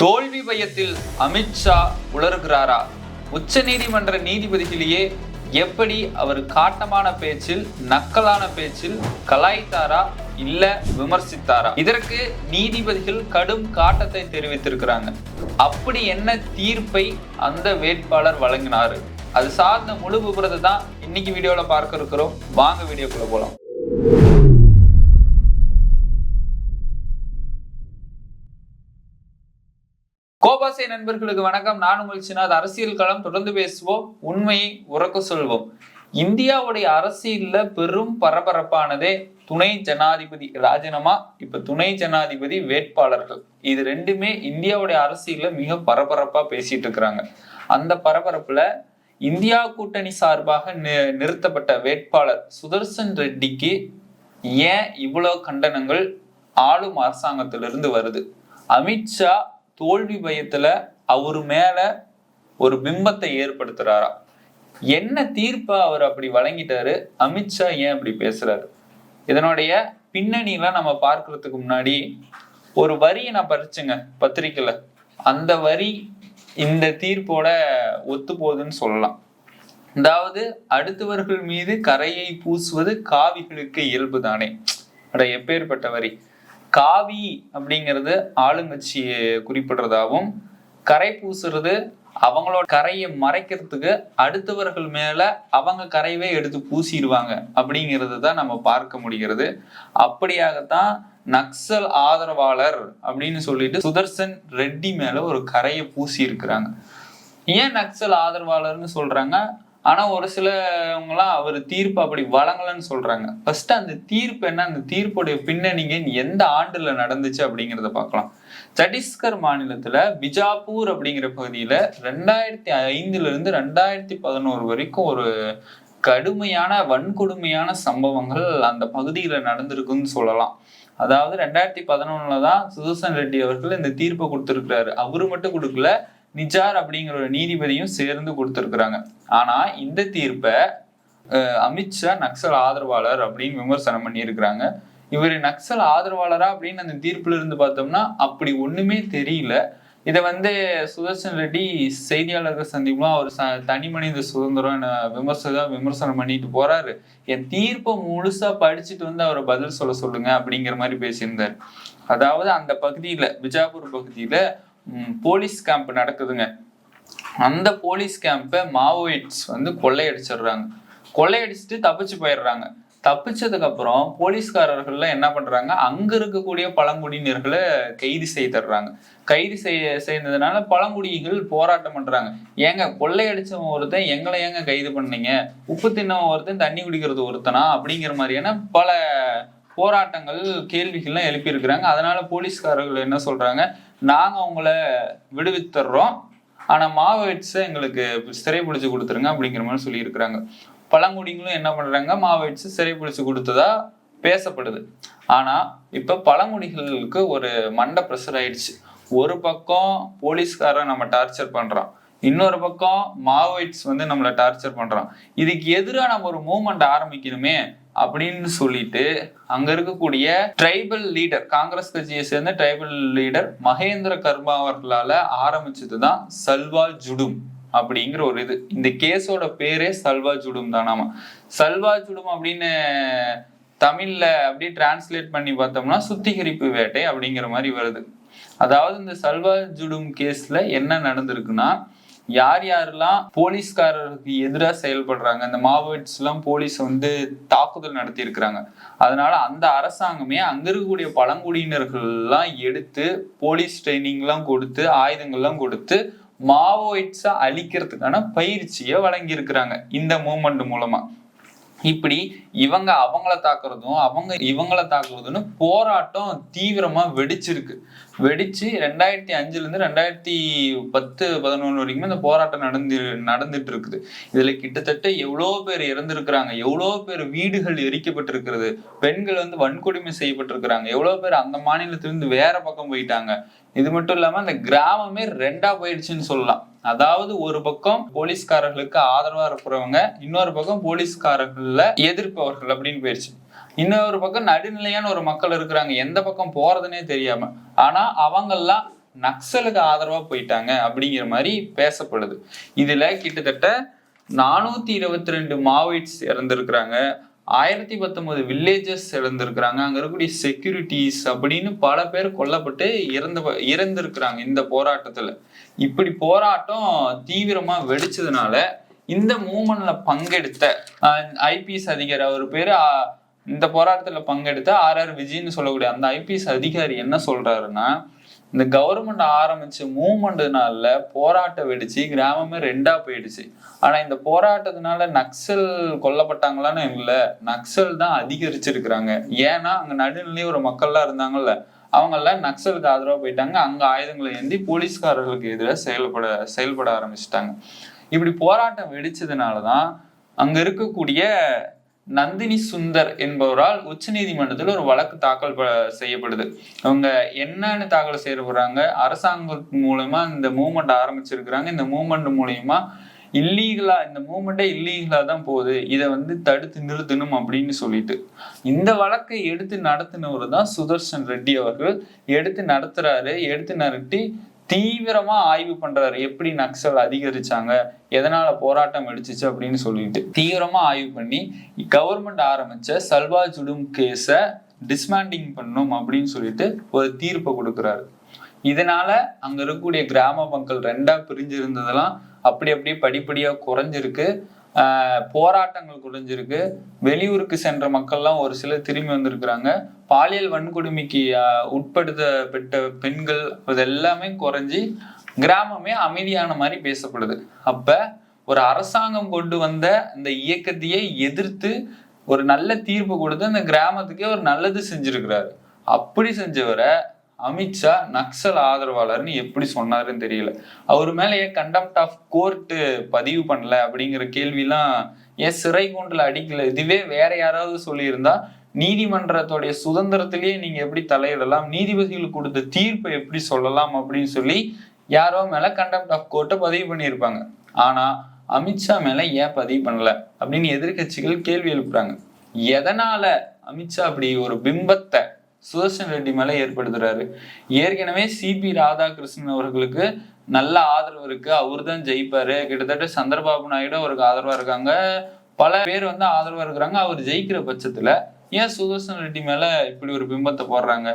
தோல்வி பயத்தில் அமித்ஷா உலர்கிறாரா உச்ச நீதிமன்ற நீதிபதிகளையே எப்படி அவர் காட்டமான பேச்சில் நக்கலான பேச்சில் கலாய்த்தாரா? இல்ல விமர்சித்தாரா? இதற்கு நீதிபதிகள் கடும் காட்டத்தை தெரிவித்திருக்கிறாங்க. அப்படி என்ன தீர்ப்பை அந்த வேட்பாளர் வழங்கினாரு? அது சார்ந்த முழு விபரத்தை தான் இன்னைக்கு வீடியோல பார்க்க இருக்கிறோம். வாங்க வீடியோக்குள்ள போலாம். கோபாசை நண்பர்களுக்கு வணக்கம். நான் உங்கள் சினாத் அரசியல் களம். தொடர்ந்து பேசுவோம். உண்மையை உறக்க சொல்வோம். இந்தியாவுடைய அரசியல்ல பெரும் பரபரப்பானதே துணை ஜனாதிபதி ராஜினாமா இப்ப துணை ஜனாதிபதி வேட்பாளர்கள். இது ரெண்டுமே இந்தியாவுடைய அரசியல்ல மிக பரபரப்பா பேசிட்டு இருக்கிறாங்க. அந்த பரபரப்புல இந்தியா கூட்டணி சார்பாக நிறுத்தப்பட்ட வேட்பாளர் சுதர்சன் ரெட்டிக்கு ஏன் இவ்வளவு கண்டனங்கள் ஆளும் அரசாங்கத்திலிருந்து வருது? அமித்ஷா தோல்வி பயத்துல அவர் மேல ஒரு பிம்பத்தை ஏற்படுத்துறாரா? என்ன தீர்ப்பை அவர் அப்படி வழங்கிட்டாரு? அமித்ஷா ஏன் அப்படி பேசுறாரு? இதனுடைய பின்னணியெல்லாம் நம்ம பார்க்கறதுக்கு முன்னாடி ஒரு வரியை நான் படிச்சுங்க பத்திரிக்கையில. அந்த வரி இந்த தீர்ப்போட ஒத்து போகுதுன்னு சொல்லலாம். அதாவது அடுத்தவர்கள் மீது கரையை பூசுவது காவிகளுக்கு இயல்பு தானே அட எப்பேற்பட்ட வரி. காவி அப்படிங்கிறது ஆளுங்கட்சியை குறிப்பிடுறதாகவும் கரை பூசுறது அவங்களோட கரையை மறைக்கிறதுக்கு அடுத்தவர்கள் மேல அவங்க கரையவே எடுத்து பூசிடுவாங்க அப்படிங்கிறது தான் நம்ம பார்க்க முடிகிறது. அப்படியாகத்தான் நக்சல் ஆதரவாளர் அப்படின்னு சொல்லிட்டு சுதர்சன் ரெட்டி மேல ஒரு கரையை பூசி இருக்கிறாங்க ஏன் நக்சல் ஆதரவாளர்னு சொல்றாங்க? ஆனா ஒரு சிலவங்களாம் அவர் தீர்ப்பு அப்படி வழங்கலன்னு சொல்றாங்க. ஃபர்ஸ்ட் அந்த தீர்ப்பு என்ன? அந்த தீர்ப்புடைய பின்னணிங்க எந்த ஆண்டுல நடந்துச்சு அப்படிங்கிறத பார்க்கலாம். சத்தீஸ்கர் மாநிலத்துல பிஜாப்பூர் அப்படிங்கிற பகுதியில ரெண்டாயிரத்தி ஐந்துல இருந்து ரெண்டாயிரத்தி பதினோரு வரைக்கும் ஒரு கடுமையான வன்கொடுமையான சம்பவங்கள் அந்த பகுதியில நடந்திருக்குன்னு சொல்லலாம். அதாவது ரெண்டாயிரத்தி பதினொன்னுல தான் சுதர்சன் ரெட்டி அவர்கள் இந்த தீர்ப்பை கொடுத்துருக்கிறாரு. அவரு மட்டும் கொடுக்கல நிஜார் அப்படிங்கிற ஒரு நீதிபதியும் சேர்ந்து கொடுத்துருக்குறாங்க. ஆனா இந்த தீர்ப்பை அமித்ஷா நக்சல் ஆதரவாளர் அப்படின்னு விமர்சனம் பண்ணியிருக்கிறாங்க. இவர் நக்சல் ஆதரவாளரா அப்படின்னு அந்த தீர்ப்புல இருந்து பார்த்தோம்னா அப்படி ஒண்ணுமே தெரியல. இதை வந்து சுதர்சன் ரெட்டி செய்தியாளர்கள் சந்திப்புலாம் அவர் ச- தனி மனித சுதந்திரம் என விமர்சனம் விமர்சனம் பண்ணிட்டு போறாரு. என் தீர்ப்பை முழுசா படிச்சுட்டு வந்து அவரை பதில் சொல்ல சொல்லுங்க அப்படிங்கிற மாதிரி பேசியிருந்தார். அதாவது அந்த பகுதியில பிஜாப்பூர் பகுதியில போலீஸ் கேம்ப் நடக்குதுங்க. அந்த போலீஸ் கேம்பை மாவோயிட்ஸ் வந்து கொள்ளையடிச்சிடுறாங்க. கொள்ளையடிச்சிட்டு தப்பிச்சு போயிடுறாங்க. தப்பிச்சதுக்கு அப்புறம் போலீஸ்காரர்கள்லாம் என்ன பண்றாங்க? அங்க இருக்கக்கூடிய பழங்குடியினர்களை கைது செய்துடுறாங்க. கைது செய்ய செய்ததுனால பழங்குடிகள் போராட்டம் பண்றாங்க. ஏங்க கொள்ளையடிச்சவன் ஒருத்தன் எங்களை ஏங்க கைது பண்ணீங்க? உப்பு தின்னவன் ஒருத்தன் தண்ணி குடிக்கிறது ஒருத்தனா? அப்படிங்கிற மாதிரியான பல போராட்டங்கள் கேள்விகள்லாம் எழுப்பியிருக்கிறாங்க. அதனால போலீஸ்காரர்கள் என்ன சொல்றாங்க? நாங்கள் அவங்கள விடுவித்துறோம். ஆனால் மாவோயிட்ஸை எங்களுக்கு சிறை பிடிச்சி கொடுத்துருங்க அப்படிங்கிற மாதிரி சொல்லியிருக்கிறாங்க. பழங்குடிங்களும் என்ன பண்ணுறாங்க மாவோயிட்ஸ் சிறை பிடிச்சி கொடுத்ததா பேசப்படுது. ஆனால் இப்போ பழங்குடிகளுக்கு ஒரு மண்டை ப்ரெஷர் ஆயிடுச்சு. ஒரு பக்கம் போலீஸ்காரன் நம்ம டார்ச்சர் பண்ணுறான் இன்னொரு பக்கம் மாவோயிட்ஸ் வந்து நம்மளை டார்ச்சர் பண்ணுறான் இதுக்கு எதிராக நம்ம ஒரு மூவ்மெண்ட் ஆரம்பிக்கணுமே. அப்படின்னு சொல்லிட்டு அங்க இருக்கக்கூடிய டிரைபல் லீடர் காங்கிரஸ் கட்சியை சேர்ந்த டிரைபல் லீடர் மகேந்திர கர்மா அவர்களால ஆரம்பிச்சது தான் சல்வா ஜுடும் அப்படிங்கிற ஒரு இது. இந்த கேஸோட பேரே சல்வா ஜுடும் தானாமா சல்வா ஜுடும் அப்படின்னு தமிழ்ல அப்படியே டிரான்ஸ்லேட் பண்ணி பார்த்தோம்னா சுத்திகரிப்பு வேட்டை அப்படிங்கிற மாதிரி வருது. அதாவது இந்த சல்வா ஜுடும் கேஸ்ல என்ன நடந்திருக்குன்னா யார் யாரெல்லாம் போலீஸ்காரருக்கு எதிராக செயல்படுறாங்க இந்த மாவோயிட்ஸ் எல்லாம் போலீஸ் வந்து தாக்குதல் நடத்தி இருக்கிறாங்க அதனால அந்த அரசாங்கமே அங்க இருக்கக்கூடிய பழங்குடியினர்கள் எல்லாம் எடுத்து போலீஸ் ட்ரைனிங் எல்லாம் கொடுத்து ஆயுதங்கள்லாம் கொடுத்து மாவோயிட்ஸை அழிக்கிறதுக்கான பயிற்சியை வழங்கி இருக்கிறாங்க இந்த மூமெண்ட் மூலமா. இப்படி இவங்க அவங்கள தாக்குறதும் அவங்க இவங்கள தாக்குறதுன்னு போராட்டம் தீவிரமா வெடிச்சிருக்கு. வெடிச்சு ரெண்டாயிரத்தி அஞ்சுல இருந்து ரெண்டாயிரத்தி பத்து பதினொன்று வரைக்குமே இந்த போராட்டம் நடந்து நடந்துட்டு இருக்குது இதுல கிட்டத்தட்ட எவ்வளோ பேர் இறந்திருக்கிறாங்க எவ்வளோ பேர் வீடுகள் எரிக்கப்பட்டிருக்கிறது பெண்கள் வந்து வன்கொடுமை செய்யப்பட்டிருக்கிறாங்க எவ்வளோ பேர் அந்த மாநிலத்திலிருந்து வேற பக்கம் போயிட்டாங்க. இது மட்டும் இல்லாம அந்த கிராமமே ரெண்டா போயிடுச்சுன்னு சொல்லலாம். அதாவது ஒரு பக்கம் போலீஸ்காரர்களுக்கு ஆதரவா இருக்கிறவங்க இன்னொரு பக்கம் போலீஸ்காரர்கள எதிர்ப்பவர்கள் அப்படின்னு போயிடுச்சு. இன்னொரு பக்கம் நடுநிலையான ஒரு மக்கள் இருக்கிறாங்க. எந்த பக்கம் போறதுனே தெரியாம. ஆனா அவங்கெல்லாம் நக்சலுக்கு ஆதரவா போயிட்டாங்க அப்படிங்கிற மாதிரி பேசப்படுது. இதுல கிட்டத்தட்ட நானூத்தி இருபத்தி ரெண்டு மாவோயிட்ஸ் இறந்திருக்கிறாங்க. ஆயிரத்தி பத்தொன்பது வில்லேஜஸ் இறந்திருக்கிறாங்க. அங்க இருக்கக்கூடிய செக்யூரிட்டிஸ் அப்படின்னு பல பேர் கொல்லப்பட்டு இறந்து இறந்திருக்கிறாங்க இந்த போராட்டத்துல. இப்படி போராட்டம் தீவிரமா வெடிச்சதுனால இந்த மூமெண்ட்ல பங்கெடுத்த ஐபிஎஸ் அதிகாரி அவர் பேரு இந்த போராட்டத்துல பங்கெடுத்த ஆர் ஆர் விஜய்னு சொல்லக்கூடிய அந்த ஐபிஎஸ் அதிகாரி என்ன சொல்றாருன்னா இந்த கவர்மெண்ட் ஆரம்பிச்ச மூவ்மெண்ட்னால போராட்டம் வெடிச்சு கிராமமே ரெண்டா போயிடுச்சு. ஆனா இந்த போராட்டத்தினால நக்சல் கொல்லப்பட்டாங்களான்னு இல்ல நக்சல் தான் அதிகரிச்சிருக்கிறாங்க. ஏன்னா அங்க நடுநிலையே ஒரு மக்கள்லாம் இருந்தாங்கல்ல அவங்க நக்சலுக்கு ஆதரவா போயிட்டாங்க. அங்க ஆயுதங்களை ஏந்தி போலீஸ்காரர்களுக்கு எதிராக செயல்பட செயல்பட ஆரம்பிச்சிட்டாங்க. இப்படி போராட்டம் வெடிச்சதுனாலதான் அங்க இருக்கக்கூடிய நந்தினி சுந்தர் என்பவரால் உச்சநீதிமன்றத்தில் ஒரு வழக்கு தாக்கல் செய்யப்படுது. அவங்க என்னன்னு தாக்கல் செய்ய போறாங்க? அரசாங்கம் மூலமா இந்த மூமெண்ட் ஆரம்பிச்சிருக்கிறாங்க. இந்த மூமெண்ட் மூலியமா இல்லீகலா இந்த மூமெண்டே இல்லீகலா தான் போகுது. இதை வந்து தடுத்து நிறுத்தணும் அப்படின்னு சொல்லிட்டு. இந்த வழக்கை எடுத்து நடத்தினவர் தான் சுதர்சன் ரெட்டி அவர்கள். எடுத்து நடத்துறாரு. எடுத்து நடத்தி தீவிரமா ஆய்வு பண்றாரு. எப்படி நக்சல் அதிகரிச்சாங்க? எதனால போராட்டம் வெடிச்சிச்சு அப்படின்னு சொல்லிட்டு தீவிரமா ஆய்வு பண்ணி கவர்மெண்ட் ஆரம்பிச்ச சல்வா ஜுடும் கேஸ டிஸ்மேண்டிங் பண்ணும் அப்படின்னு சொல்லிட்டு ஒரு தீர்ப்பை கொடுக்குறாரு. இதனால அங்க இருக்கக்கூடிய கிராம மக்கள் ரெண்டா பிரிஞ்சிருந்ததெல்லாம் அப்படி அப்படியே படிப்படியா குறைஞ்சிருக்கு. போராட்டங்கள் குறைஞ்சிருக்கு. வெளியூருக்கு சென்ற மக்கள்லாம் ஒரு சிலர் திரும்பி வந்திருக்கிறாங்க. பாலியல் வன்கொடுமைக்கு உட்படுத்தப்பட்ட பெண்கள் அது எல்லாமே குறைஞ்சி கிராமமே அமைதியான மாதிரி பேசப்படுது. அப்ப ஒரு அரசாங்கம் கொண்டு வந்த இந்த இயக்கத்தையே எதிர்த்து ஒரு நல்ல தீர்ப்பு கொடுத்து அந்த கிராமத்துக்கே ஒரு நல்லது செஞ்சிருக்கிறாரு. அப்படி செஞ்சவரை அமித்ஷா நக்சல் ஆதரவாளர்னு எப்படி சொன்னாருன்னு தெரியல. அவர் மேலேயே ஏன் கண்டெம்ட் ஆஃப் கோர்ட் பதிவு பண்ணல அப்படிங்கிற கேள்விலாம் ஏன் சிறை கூண்டில் அடிக்கல? இதுவே வேற யாராவது சொல்லியிருந்தா நீதிமன்றத்துடைய சுதந்திரத்திலேயே நீங்க எப்படி தலையிடலாம்? நீதிபதிகள் கொடுத்த தீர்ப்பை எப்படி சொல்லலாம் அப்படின்னு சொல்லி யாரோ மேல கண்டெம்ட் ஆஃப் கோர்ட்டை பதிவு பண்ணியிருப்பாங்க. ஆனா அமித்ஷா மேல ஏன் பதிவு பண்ணல அப்படின்னு எதிர்க்கட்சிகள் கேள்வி எழுப்புறாங்க. எதனால அமித்ஷா அப்படி ஒரு பிம்பத்தை சுதர்ஷன் ரெட்டி மேல ஏற்படுத்துறாரு. ஏற்கனவே சிபி ராதாகிருஷ்ணன் அவர்களுக்கு நல்ல ஆதரவு இருக்கு. அவர் தான் ஜெயிப்பாரு. கிட்டத்தட்ட சந்திரபாபு நாயுடு அவருக்கு ஆதரவா இருக்காங்க. பல பேர் வந்து ஆதரவா இருக்கிறாங்க. அவர் ஜெயிக்கிற பட்சத்துல ஏன் சுதர்சன் ரெட்டி மேல இப்படி ஒரு பிம்பத்தை போடுறாங்க?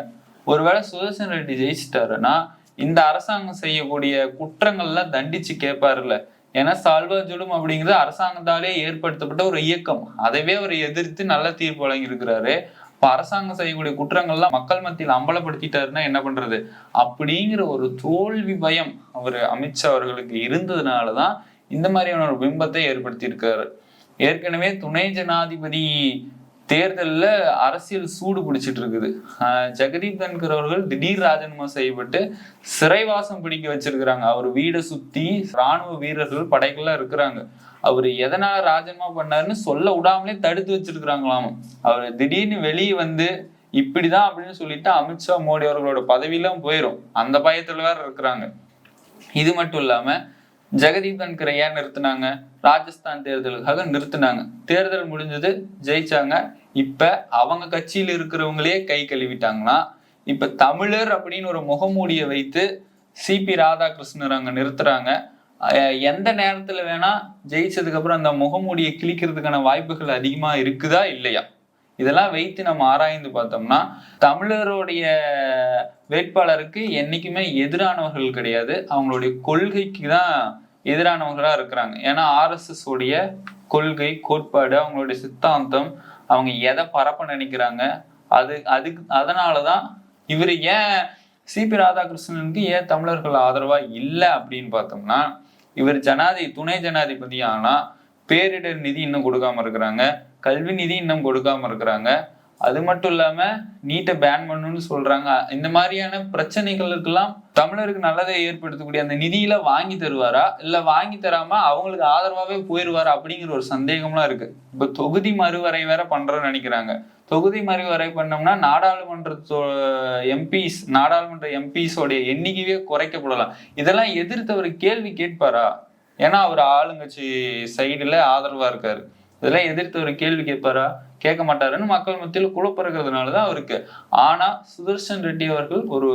ஒருவேளை சுதர்சன் ரெட்டி ஜெயிச்சிட்டாருன்னா இந்த அரசாங்கம் செய்யக்கூடிய குற்றங்கள்லாம் தண்டிச்சு கேட்பாருல்ல. ஏன்னா சால்வா சால்வாஜுடும் அப்படிங்கிறது அரசாங்கத்தாலே ஏற்படுத்தப்பட்ட ஒரு இயக்கம். அதைவே அவர் எதிர்த்து நல்ல தீர்ப்பு வழங்கியிருக்கிறாரு. இப்ப அரசாங்கம் செய்யக்கூடிய குற்றங்கள்லாம் மக்கள் மத்தியில் அம்பலப்படுத்திட்டாருன்னா என்ன பண்றது? அப்படிங்கிற ஒரு தோல்வி பயம் அவர் அமித்ஷா அவர்களுக்கு இருந்ததுனாலதான் இந்த மாதிரியான ஒரு பிம்பத்தை ஏற்படுத்தி இருக்காரு ஏற்கனவே துணை ஜனாதிபதி தேர்தல்ல அரசியல் சூடு பிடிச்சிட்டு இருக்குது ஆஹ் ஜெகதீப் தன்கர் அவர்கள் திடீர் ராஜினாமா செய்யப்பட்டு சிறைவாசம் பிடிக்க வச்சிருக்கிறாங்க. அவர் வீடை சுத்தி ராணுவ வீரர்கள் படைகள்லாம் இருக்கிறாங்க. அவர் எதனால ராஜினாமா பண்ணாருன்னு சொல்ல விடாமலே தடுத்து வச்சிருக்கிறாங்களாம். அவர் திடீர்னு வெளியே வந்து இப்படிதான் அப்படின்னு சொல்லிட்டு அமித்ஷா மோடி அவர்களோட பதவியெல்லாம் போயிடும் அந்த பயத்துல வேற இருக்கிறாங்க. இது மட்டும் இல்லாம ஜெகதீப் தன்கரை ஏன் நிறுத்தினாங்க? ராஜஸ்தான் தேர்தலுக்காக நிறுத்தினாங்க. தேர்தல் முடிஞ்சது ஜெயிச்சாங்க. இப்ப அவங்க கட்சியில் இருக்கிறவங்களே கை கழுவிட்டாங்கன்னா இப்ப தமிழர் அப்படின்னு ஒரு முகமூடியை வைத்து சிபி ராதாகிருஷ்ணர் அங்க நிறுத்துறாங்க. எந்த நேரத்துல வேணா ஜெயிச்சதுக்கு அப்புறம் அந்த முகமூடியை கிழிக்கிறதுக்கான வாய்ப்புகள் அதிகமா இருக்குதா இல்லையா? இதெல்லாம் வைத்து நம்ம ஆராய்ந்து பார்த்தோம்னா தமிழருடைய வேட்பாளருக்கு என்னைக்குமே எதிரானவர்கள் கிடையாது. அவங்களுடைய கொள்கைக்கு தான் எதிரானவங்களா இருக்கிறாங்க. ஏன்னா ஆர்எஸ்எஸ் உடைய கொள்கை கோட்பாடு அவங்களுடைய சித்தாந்தம் அவங்க எதை பரப்ப நினைக்கிறாங்க அது அதுக்கு அதனாலதான் இவர் ஏன் சிபி ராதாகிருஷ்ணனுக்கு ஏன் தமிழர்கள் ஆதரவா இல்லை அப்படின்னு பார்த்தோம்னா இவர் ஜனாதி துணை ஜனாதிபதி ஆனா பேரிடர் நிதி இன்னும் கொடுக்காம இருக்கிறாங்க கல்வி நிதி இன்னும் கொடுக்காம இருக்கிறாங்க அது மட்டும் இல்லாம நீட்டை பேன் பண்ணணும்னு சொல்றாங்க. இந்த மாதிரியான பிரச்சனைகளுக்கெல்லாம் தமிழருக்கு நல்லதை ஏற்படுத்தக்கூடிய அந்த நிதியில வாங்கி தருவாரா? இல்ல வாங்கி தராம அவங்களுக்கு ஆதரவாவே போயிருவாரா? அப்படிங்கிற ஒரு சந்தேகம்லாம் இருக்கு. இப்ப தொகுதி மறுவரை வேற பண்றேன்னு நினைக்கிறாங்க. தொகுதி மறுவரை பண்ணோம்னா நாடாளுமன்ற எம்பிஸ் நாடாளுமன்ற எம்பிஸோடைய எண்ணிக்கையே குறைக்கப்படலாம். இதெல்லாம் எதிர்த்து அவர் கேள்வி கேட்பாரா? ஏன்னா அவர் ஆளுங்கட்சி சைடுல ஆதரவா இருக்காரு. இதெல்லாம் எதிர்த்து ஒரு கேள்வி கேட்பாரா? கேட்க மாட்டாருன்னு மக்கள் மத்தியில் குழப்பம் தான் அவருக்கு. ஆனா சுதர்ஷன் ரெட்டி அவர்கள் ஒரு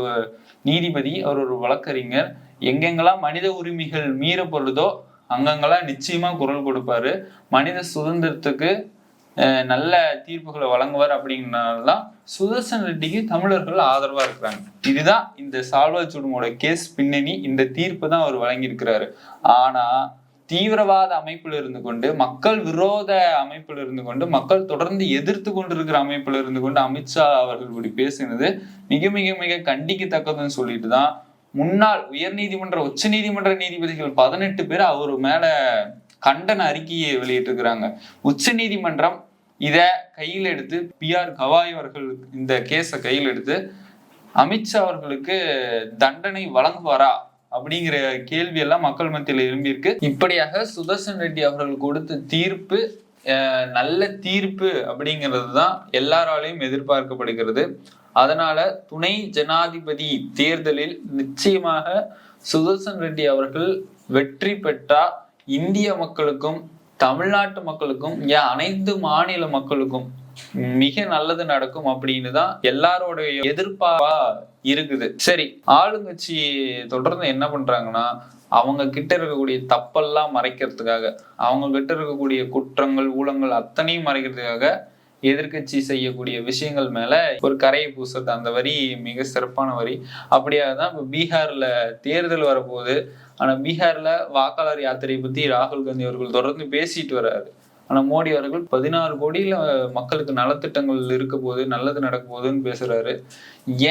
நீதிபதி அவர் ஒரு வழக்கறிஞர். எங்கெங்கெல்லாம் மனித உரிமைகள் மீறப்படுதோ அங்கங்கெல்லாம் நிச்சயமா குரல் கொடுப்பாரு. மனித சுதந்திரத்துக்கு அஹ், நல்ல தீர்ப்புகளை வழங்குவார் அப்படிங்கிறனாலதான் சுதர்சன் ரெட்டிக்கு தமிழர்கள் ஆதரவா இருக்கிறாங்க. இதுதான் இந்த சால்வா சுடுமோட கேஸ் பின்னணி இந்த தீர்ப்பு தான் அவர் வழங்கியிருக்கிறாரு. ஆனா தீவிரவாத அமைப்பில் இருந்து கொண்டு மக்கள் விரோத அமைப்பில் இருந்து கொண்டு மக்கள் தொடர்ந்து எதிர்த்து கொண்டிருக்கிற அமைப்பில் இருந்து கொண்டு அமித்ஷா அவர்கள் இப்படி பேசினது மிக மிக மிக கண்டிக்கத்தக்கதுன்னு சொல்லிட்டு தான் முன்னாள் உயர் நீதிமன்ற உச்ச நீதிமன்ற நீதிபதிகள் பதினெட்டு பேர் அவர் மேல கண்டன அறிக்கையை வெளியிட்டிருக்கிறாங்க. உச்ச நீதிமன்றம் இத கையில் எடுத்து பி ஆர் கவாய் அவர்கள் இந்த கேஸை கையில் எடுத்து அமித்ஷா அவர்களுக்கு தண்டனை வழங்குவாரா அப்படிங்கிற கேள்வி எல்லாம் மக்கள் மத்தியில் எழும்பியிருக்கு. இப்படியாக சுதர்சன் ரெட்டி அவர்கள் கொடுத்த தீர்ப்பு நல்ல தீர்ப்பு அப்படிங்கிறது தான் எல்லாராலையும் எதிர்பார்க்கப்படுகிறது. அதனால துணை ஜனாதிபதி தேர்தலில் நிச்சயமாக சுதர்சன் ரெட்டி அவர்கள் வெற்றி பெற்றா இந்திய மக்களுக்கும் தமிழ்நாட்டு மக்களுக்கும் ஏன் அனைத்து மாநில மக்களுக்கும் மிக நல்லது நடக்கும் அப்படின்னு தான் எல்லாரோடைய எதிர்பார்ப்பா இருக்குது. சரி ஆளுங்கட்சி தொடர்ந்து என்ன பண்றாங்கன்னா அவங்க கிட்ட இருக்கக்கூடிய தப்பெல்லாம் மறைக்கிறதுக்காக அவங்க கிட்ட இருக்கக்கூடிய குற்றங்கள் ஊழங்கள் அத்தனையும் மறைக்கிறதுக்காக எதிர்க்கட்சி செய்யக்கூடிய விஷயங்கள் மேல ஒரு கரையை பூசுறது. அந்த வரி மிக சிறப்பான வரி. அப்படியாக தான் இப்போ பீகார்ல தேர்தல் வரப்போகுது. ஆனா பீகார்ல வாக்காளர் யாத்திரை பத்தி ராகுல் காந்தி அவர்கள் தொடர்ந்து பேசிட்டு வர்றாரு. ஆனால் மோடி அவர்கள் பதினாறு கோடியில் மக்களுக்கு நலத்திட்டங்கள் இருக்க போகுது நல்லது நடக்க போகுதுன்னு பேசுகிறாரு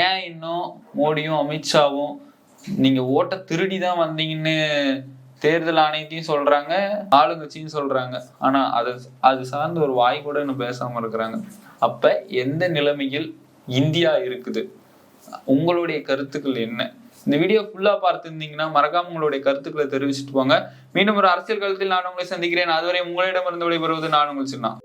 ஏன் இன்னும் மோடியும் அமித்ஷாவும் நீங்கள் ஓட்ட திருடி தான் வந்தீங்கன்னு தேர்தல் ஆணையத்தையும் சொல்கிறாங்க ஆளுங்கட்சியும் சொல்கிறாங்க ஆனால் அது அது சார்ந்த ஒரு வாய் கூட இன்னும் பேசாமல் இருக்கிறாங்க. அப்போ எந்த நிலைமையில் இந்தியா இருக்குது? உங்களுடைய கருத்துக்கள் என்ன? இந்த வீடியோ ஃபுல்லா பார்த்துருந்தீங்கன்னா மறக்காம உங்களுடைய கருத்துக்களை தெரிவிச்சுட்டு போங்க. மீண்டும் ஒரு அரசியல் காலத்தில் நான் உங்களை சந்திக்கிறேன். அதுவரை உங்களிடமிருந்து விடைபெறுவது நான் உங்கள் சின்ன.